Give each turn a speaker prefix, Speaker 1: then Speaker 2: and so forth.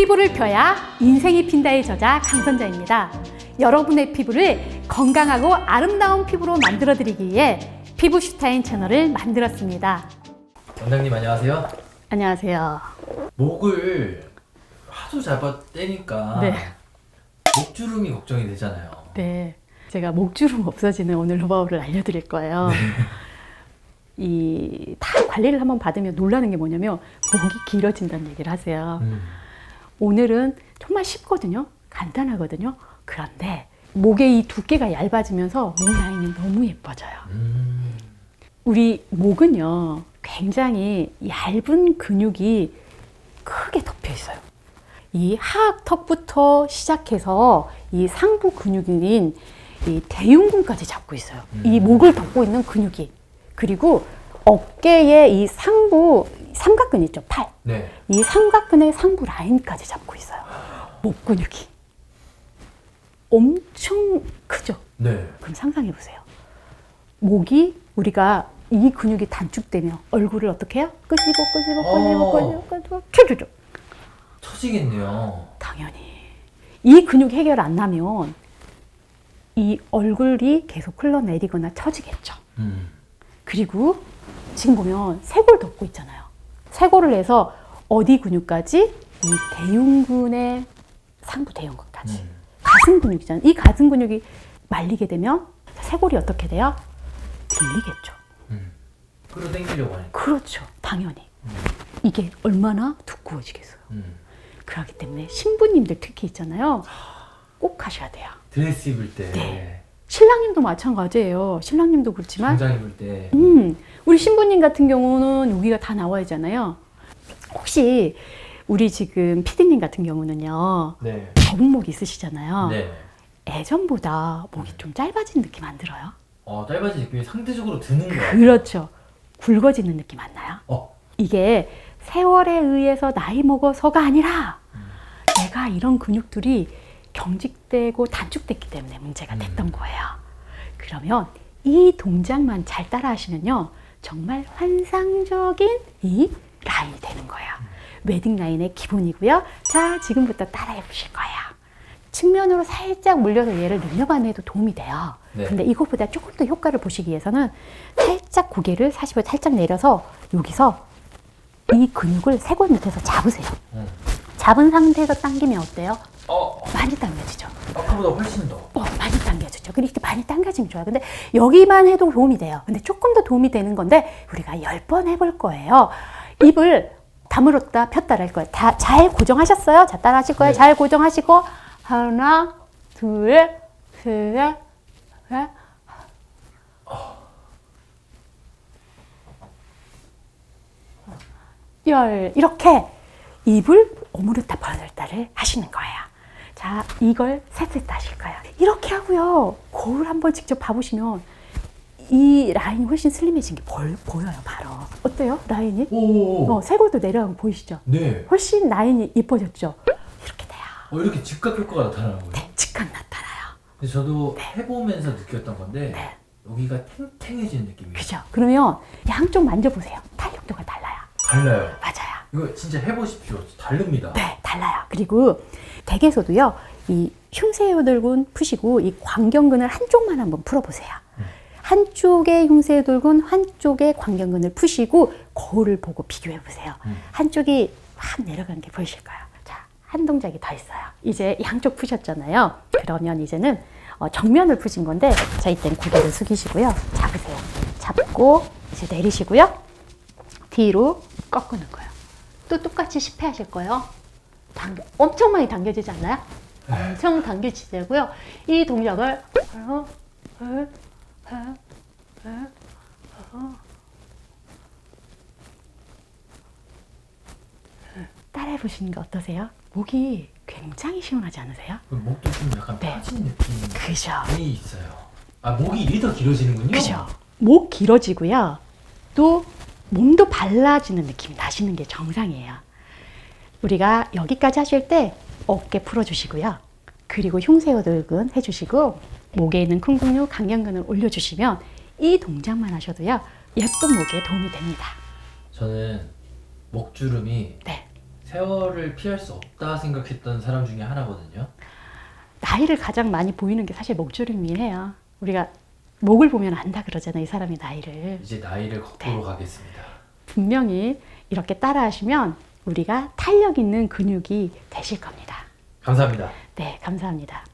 Speaker 1: 피부를 펴야 인생이 핀다의 저자 강선자입니다. 여러분의 피부를 건강하고 아름다운 피부로 만들어 드리기 위해 피부 슈타인 채널을 만들었습니다.
Speaker 2: 원장님 안녕하세요.
Speaker 1: 안녕하세요.
Speaker 2: 목을 하도 잡아 떼니까
Speaker 1: 네.
Speaker 2: 목주름이 걱정이 되잖아요.
Speaker 1: 네. 제가 목주름 없어지는 오늘 노하우를 알려드릴 거예요. 이다 관리를 한번 받으면 놀라는 게 뭐냐면 목이 길어진다는 얘기를 하세요.
Speaker 2: 음.
Speaker 1: 오늘은 정말 쉽거든요. 간단하거든요. 그런데 목의 이 두께가 얇아지면서 목 라인이 너무 예뻐져요.
Speaker 2: 음.
Speaker 1: 우리 목은요, 굉장히 얇은 근육이 크게 덮여 있어요. 이 하악턱부터 시작해서 이 상부 근육인 이 대흉근까지 잡고 있어요. 이
Speaker 2: 음.
Speaker 1: 목을 덮고 있는 근육이. 그리고 어깨의 이 상부 삼각근 있죠, 팔.
Speaker 2: 네.
Speaker 1: 이 삼각근의 상부 라인까지 잡고 있어요. 목 근육이. 엄청 크죠?
Speaker 2: 네.
Speaker 1: 그럼 상상해 보세요. 목이 우리가 이 근육이 단축되면 얼굴을 어떻게 해요? 끄집어 끄집어 끄집어
Speaker 2: 어.
Speaker 1: 끄집어 끄집어 켜주죠.
Speaker 2: 처지겠네요.
Speaker 1: 당연히 이 근육 해결 안 나면 이 얼굴이 계속 흘러내리거나 처지겠죠.
Speaker 2: 음.
Speaker 1: 그리고 지금 보면 쇄골 덮고 있잖아요. 쇄골을 해서 어디 근육까지? 이 대흉근의 상부 대흉근까지.
Speaker 2: 음.
Speaker 1: 가슴 근육이잖아요. 이 가슴 근육이 말리게 되면 쇄골이 어떻게 돼요? 들리겠죠.
Speaker 2: 음. 끌어당기려고 하니까.
Speaker 1: 그렇죠. 당연히.
Speaker 2: 음.
Speaker 1: 이게 얼마나 두꺼워지겠어요.
Speaker 2: 음.
Speaker 1: 그렇기 때문에 신부님들 특히 있잖아요. 꼭 하셔야 돼요.
Speaker 2: 드레스 입을 때,
Speaker 1: 네. 신랑 님도 마찬가지예요. 신랑님도 그렇지만
Speaker 2: 정장 입을 때.
Speaker 1: 음, 우리 신부님 같은 경우는 여기가 다 나와 있잖아요. 혹시 우리 지금 피디님 같은 경우는요.
Speaker 2: 네.
Speaker 1: 접은 목 있으시잖아요.
Speaker 2: 네.
Speaker 1: 예전보다 목이 좀 짧아진 느낌 안 들어요?
Speaker 2: 어, 짧아진 느낌이 상대적으로 드는 거예요.
Speaker 1: 그렇죠. 굵어지는 느낌 안 나요?
Speaker 2: 어.
Speaker 1: 이게 세월에 의해서 나이 먹어서가 아니라
Speaker 2: 음.
Speaker 1: 내가 이런 근육들이 경직되고 단축됐기 때문에 문제가
Speaker 2: 음.
Speaker 1: 됐던 거예요. 그러면 이 동작만 잘 따라 하시면요. 정말 환상적인 이 라인이 되는 거예요. 웨딩 라인의 기본이고요. 자, 지금부터 따라해 보실 거예요. 측면으로 살짝 물려서 얘를 늘려가는 해도 도움이 돼요.
Speaker 2: 네.
Speaker 1: 근데 이것보다 조금 더 효과를 보시기 위해서는 살짝 고개를 40도 살짝 내려서 여기서 이 근육을 쇄골 밑에서 잡으세요.
Speaker 2: 음.
Speaker 1: 잡은 상태에서 당기면 어때요?
Speaker 2: 어,
Speaker 1: 많이 당겨지죠.
Speaker 2: 아까보다 훨씬 더.
Speaker 1: 어, 많이 당겨지죠. 그렇게 많이 당겨지면 좋아요. 근데 여기만 해도 도움이 돼요. 근데 조금 더 도움이 되는 건데 우리가 열 번 해볼 거예요. 입을 다물었다 폈다 할 거예요. 다 잘 고정하셨어요? 자, 따라 하실 거예요.
Speaker 2: 네.
Speaker 1: 잘 고정하시고 하나, 둘, 셋, 넷. 열 이렇게 입을 오므렸다 벌렸다를 하시는 거예요. 자, 이걸 셋셋 하실 거예요. 이렇게 하고요. 거울 한번 직접 봐보시면 이 라인이 훨씬 슬림해진 게 벌, 보여요, 바로. 어때요, 라인이?
Speaker 2: 오.
Speaker 1: 어, 쇄골도 내려가고 보이시죠?
Speaker 2: 네.
Speaker 1: 훨씬 라인이 이뻐졌죠? 이렇게 돼요.
Speaker 2: 어, 이렇게 즉각 효과가 나타나는 거예요.
Speaker 1: 네, 직각 나타나요.
Speaker 2: 근데 저도 해보면서 느꼈던 건데
Speaker 1: 네.
Speaker 2: 여기가 탱탱해지는 느낌이
Speaker 1: 그죠? 그러면 양쪽 만져보세요. 탄력도가 달라요.
Speaker 2: 달라요. 이거 진짜 해보십시오. 다릅니다.
Speaker 1: 네, 달라요. 그리고 댁에서도요, 이 흉쇄요돌근 푸시고 이 광경근을 한쪽만 한번 풀어보세요.
Speaker 2: 음.
Speaker 1: 한쪽의 흉쇄요돌근, 한쪽의 광경근을 푸시고 거울을 보고 비교해 보세요.
Speaker 2: 음.
Speaker 1: 한쪽이 확 내려가는 게 보이실 거예요. 자, 한 동작이 더 있어요. 이제 양쪽 푸셨잖아요. 그러면 이제는 어, 정면을 푸신 건데, 자, 이땐 고개를 숙이시고요. 잡으세요. 잡고 이제 내리시고요. 뒤로 꺾는 거예요. 또 똑같이 10회 하실 거예요. 당겨, 엄청 많이 당겨지지 않나요? 엄청 당겨지고요. 이 동작을 어, 어, 어. 따라해 보시는 거 어떠세요? 목이 굉장히 시원하지 않으세요?
Speaker 2: 목도 좀 약간
Speaker 1: 네.
Speaker 2: 빠진 느낌이
Speaker 1: 그죠.
Speaker 2: 있어요. 아 목이 이리 더 길어지는군요.
Speaker 1: 그죠. 목 길어지고요. 또 몸도 발라지는 느낌이 나시는 게 정상이에요. 우리가 여기까지 하실 때 어깨 풀어주시고요. 그리고 흉쇄어들근 해주시고 목에 있는 큰 근육 강경근을 올려주시면 이 동작만 하셔도요. 예쁜 목에 도움이 됩니다.
Speaker 2: 저는 목주름이
Speaker 1: 네.
Speaker 2: 세월을 피할 수 없다 생각했던 사람 중에 하나거든요.
Speaker 1: 나이를 가장 많이 보이는 게 사실 목주름이에요. 우리가 목을 보면 안다 그러잖아요. 이 사람의 나이를.
Speaker 2: 이제 나이를 거꾸로
Speaker 1: 네.
Speaker 2: 가겠습니다.
Speaker 1: 분명히 이렇게 따라 하시면 우리가 탄력 있는 근육이 되실 겁니다.
Speaker 2: 감사합니다.
Speaker 1: 네, 감사합니다.